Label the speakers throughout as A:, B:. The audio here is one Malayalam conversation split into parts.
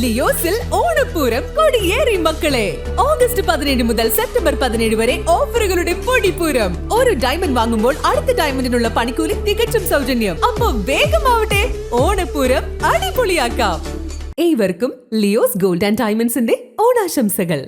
A: ലിയോസിൽ ഓണപ്പൂരം കൊടിയേറി മക്കളെ. ഓഗസ്റ്റ് പതിനേഴ് മുതൽ സെപ്റ്റംബർ പതിനേഴ് വരെ ഓഫറുകളുടെ പൊടിപ്പൂരം. ഒരു ഡയമണ്ട് വാങ്ങുമ്പോൾ അടുത്ത ഡയമണ്ടിനുള്ള പണിക്കൂലി തികച്ചും സൗജന്യം. അപ്പൊ വേഗമാവട്ടെ ഓണപ്പൂരം അടിപൊളിയാക്കാം. ഏവർക്കും ലിയോസ് ഗോൾഡ് ആൻഡ് ഡയമണ്ട്സിന്റെ ഓണാശംസകൾ.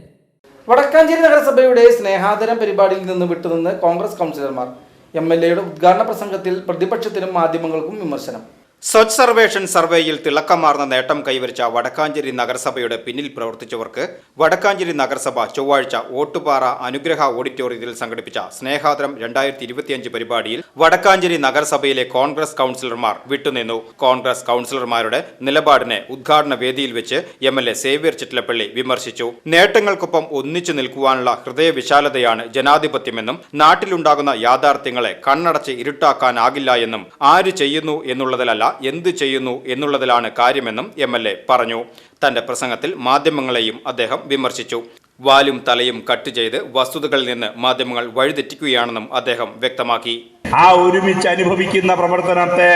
B: വടക്കാഞ്ചേരി നഗരസഭയുടെ സ്നേഹാദരം പരിപാടിയിൽ നിന്ന് വിട്ടുനിന്ന് കോൺഗ്രസ് കൗൺസിലർമാർ എം എൽ എയുടെ ഉദ്ഘാടന പ്രസംഗത്തിൽ പ്രതിപക്ഷത്തിനും മാധ്യമങ്ങൾക്കും വിമർശനം.
C: സ്വച്ഛ് സർവേഷൻ സർവേയിൽ തിളക്കമാർന്ന നേട്ടം കൈവരിച്ച വടക്കാഞ്ചേരി നഗരസഭയുടെ പിന്നിൽ പ്രവർത്തിച്ചവർക്ക് വടക്കാഞ്ചേരി നഗരസഭ ചൊവ്വാഴ്ച ഓട്ടുപാറ അനുഗ്രഹ ഓഡിറ്റോറിയത്തിൽ സംഘടിപ്പിച്ച സ്നേഹാദരം രണ്ടായിരത്തി ഇരുപത്തിയഞ്ച് പരിപാടിയിൽ വടക്കാഞ്ചേരി നഗരസഭയിലെ കോൺഗ്രസ് കൗൺസിലർമാർ വിട്ടുനിന്നു. കോൺഗ്രസ് കൗൺസിലർമാരുടെ നിലപാടിനെ ഉദ്ഘാടന വേദിയിൽ വെച്ച് M L A Xavier Chittilappilly വിമർശിച്ചു. നേട്ടങ്ങൾക്കൊപ്പം ഒന്നിച്ചു നിൽക്കുവാനുള്ള ഹൃദയവിശാലതയാണ് ജനാധിപത്യമെന്നും നാട്ടിലുണ്ടാകുന്ന യാഥാർത്ഥ്യങ്ങളെ കണ്ണടച്ച് ഇരുട്ടാക്കാനാകില്ല എന്നും ആര് ചെയ്യുന്നു എന്നുള്ളതിലല്ല എന്ത് ചെയ്യുന്നു എന്നുള്ളതിലാണ് കാര്യമെന്നും എം പറഞ്ഞു. തന്റെ പ്രസംഗത്തിൽ മാധ്യമങ്ങളെയും അദ്ദേഹം വിമർശിച്ചു. വാലും തലയും കട്ട് ചെയ്ത് വസ്തുതകളിൽ നിന്ന് മാധ്യമങ്ങൾ വഴിതെറ്റിക്കുകയാണെന്നും അദ്ദേഹം വ്യക്തമാക്കി.
D: ആ ഒരുമിച്ച് അനുഭവിക്കുന്ന പ്രവർത്തനത്തെ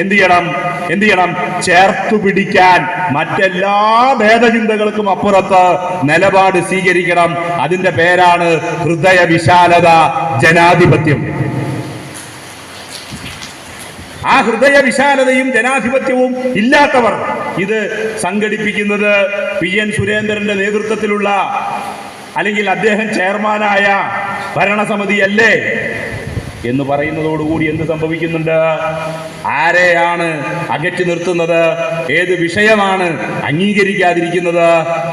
D: എന്ത് ചെയ്യണം? എന്ത് ചെയ്യണം? ചേർത്തു പിടിക്കാൻ മറ്റെല്ലാ ഭേദചിന്തകൾക്കും അപ്പുറത്ത് നിലപാട് സ്വീകരിക്കണം. അതിന്റെ പേരാണ് ഹൃദയ വിശാലത ജനാധിപത്യം. ആ ഹൃദയ വിശാലതയും ജനാധിപത്യവും ഇല്ലാത്തവർ. ഇത് സംഘടിപ്പിക്കുന്നത് പി എൻ സുരേന്ദ്രന്റെ നേതൃത്വത്തിലുള്ള അല്ലെങ്കിൽ അദ്ദേഹം ചെയർമാനായ ഭരണസമിതിയല്ലേ എന്ന് പറയുന്നതോടുകൂടി എന്ത് സംഭവിക്കുന്നുണ്ട്? ആരെയാണ് അകറ്റി നിർത്തുന്നത്? ഏത് വിഷയമാണ് അംഗീകരിക്കാതിരിക്കുന്നത്?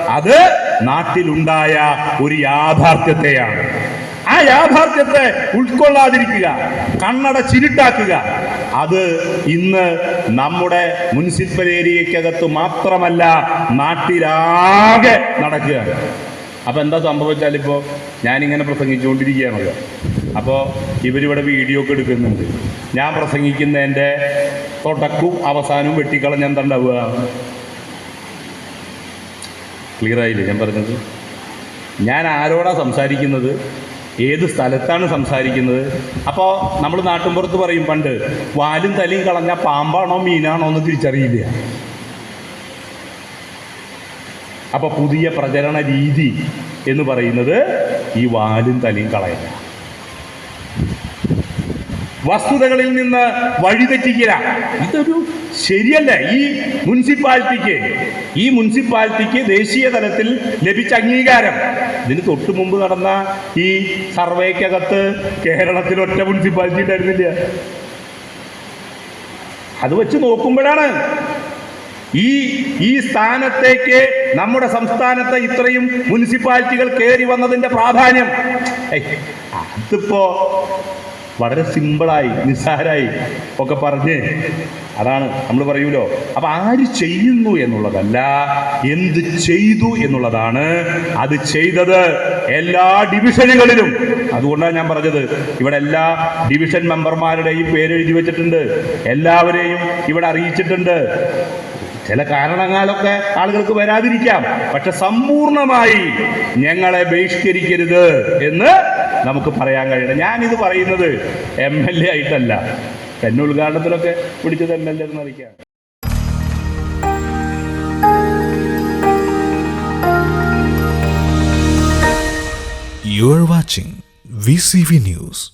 D: അത് നാട്ടിലുണ്ടായ ഒരു യാഥാർത്ഥ്യത്തെയാണ്. ആ യാഥാർത്ഥ്യത്തെ ഉൾക്കൊള്ളാതിരിക്കുക കണ്ണട ചിരുട്ടാക്കുക അത് ഇന്ന് നമ്മുടെ മുനിസിപ്പൽ ഏരിയക്കകത്ത് മാത്രമല്ല നാട്ടിലാകെ നടക്കുകയാണ്. അപ്പോൾ എന്താ സംഭവിച്ചാൽ ഇപ്പോ ഞാനിങ്ങനെ പ്രസംഗിച്ചുകൊണ്ടിരിക്കുകയാണല്ലോ അപ്പോൾ ഇവരിവിടെ വീഡിയോ ഒക്കെ എടുക്കുന്നുണ്ട്. ഞാൻ പ്രസംഗിക്കുന്നതിന്റെ തൊട്ടക്കും അവസാനവും വെട്ടിക്കളഞ്ഞ എന്താ ക്ലിയർ ആയില്ലേ ഞാൻ പറഞ്ഞത്? ഞാൻ ആരോടാ സംസാരിക്കുന്നത്? ഏത് സ്ഥലത്താണ് സംസാരിക്കുന്നത്? അപ്പോൾ നമ്മൾ നാട്ടിൻപുറത്ത് പറയും പണ്ട് വാലും തലയും കളഞ്ഞ പാമ്പാണോ മീനാണോ എന്ന് തിരിച്ചറിയില്ല. അപ്പോൾ പുതിയ പ്രചരണ രീതി എന്ന് പറയുന്നത് ഈ വാലും തലയും കളയില്ല വസ്തുതകളിൽ നിന്ന് വഴിതെറ്റിക്കില്ല ഇതൊരു ശരിയല്ല. ഈ മുനിസിപ്പാലിറ്റിക്ക് ഈ മുനിസിപ്പാലിറ്റിക്ക് ദേശീയ തലത്തിൽ ലഭിച്ച അംഗീകാരം. ഇതിന് തൊട്ടു മുമ്പ് നടന്ന ഈ സർവേക്കകത്ത് കേരളത്തിൽ ഒറ്റ മുനിസിപ്പാലിറ്റി ഉണ്ടായിരുന്നില്ല. അത് വെച്ച് നോക്കുമ്പോഴാണ് ഈ ഈ സ്ഥാനത്തേക്ക് നമ്മുടെ സംസ്ഥാനത്തെ ഇത്രയും മുനിസിപ്പാലിറ്റികൾ കയറി വന്നതിന്റെ പ്രാധാന്യം. അതിപ്പോ വളരെ സിമ്പിളായി നിസ്സാരായി ഒക്കെ പറഞ്ഞ് അതാണ് നമ്മൾ പറയൂലോ. അപ്പൊ ആര് ചെയ്യുന്നു എന്നുള്ളതല്ല എന്ത് ചെയ്തു എന്നുള്ളതാണ്. അത് ചെയ്തത് എല്ലാ ഡിവിഷനുകളിലും. അതുകൊണ്ടാണ് ഞാൻ പറഞ്ഞത് ഇവിടെ എല്ലാ ഡിവിഷൻ മെമ്പർമാരുടെയും എഴുതി വെച്ചിട്ടുണ്ട് എല്ലാവരെയും ഇവിടെ അറിയിച്ചിട്ടുണ്ട്. ചില കാരണങ്ങളൊക്കെ ആളുകൾക്ക് വരാതിരിക്കാം പക്ഷെ സമ്പൂർണമായി ഞങ്ങളെ ബഹിഷ്കരിക്കരുത് എന്ന് നമുക്ക് പറയാൻ കഴിയണം. ഞാനിത് പറയുന്നത് എം എൽ എ ആയിട്ടല്ല എന്നെ ഉദ്ഘാടനത്തിലൊക്കെ പിടിച്ചത് എം എൽ എ
E: എന്നറിയിക്കുകയാണ് watching VCV News.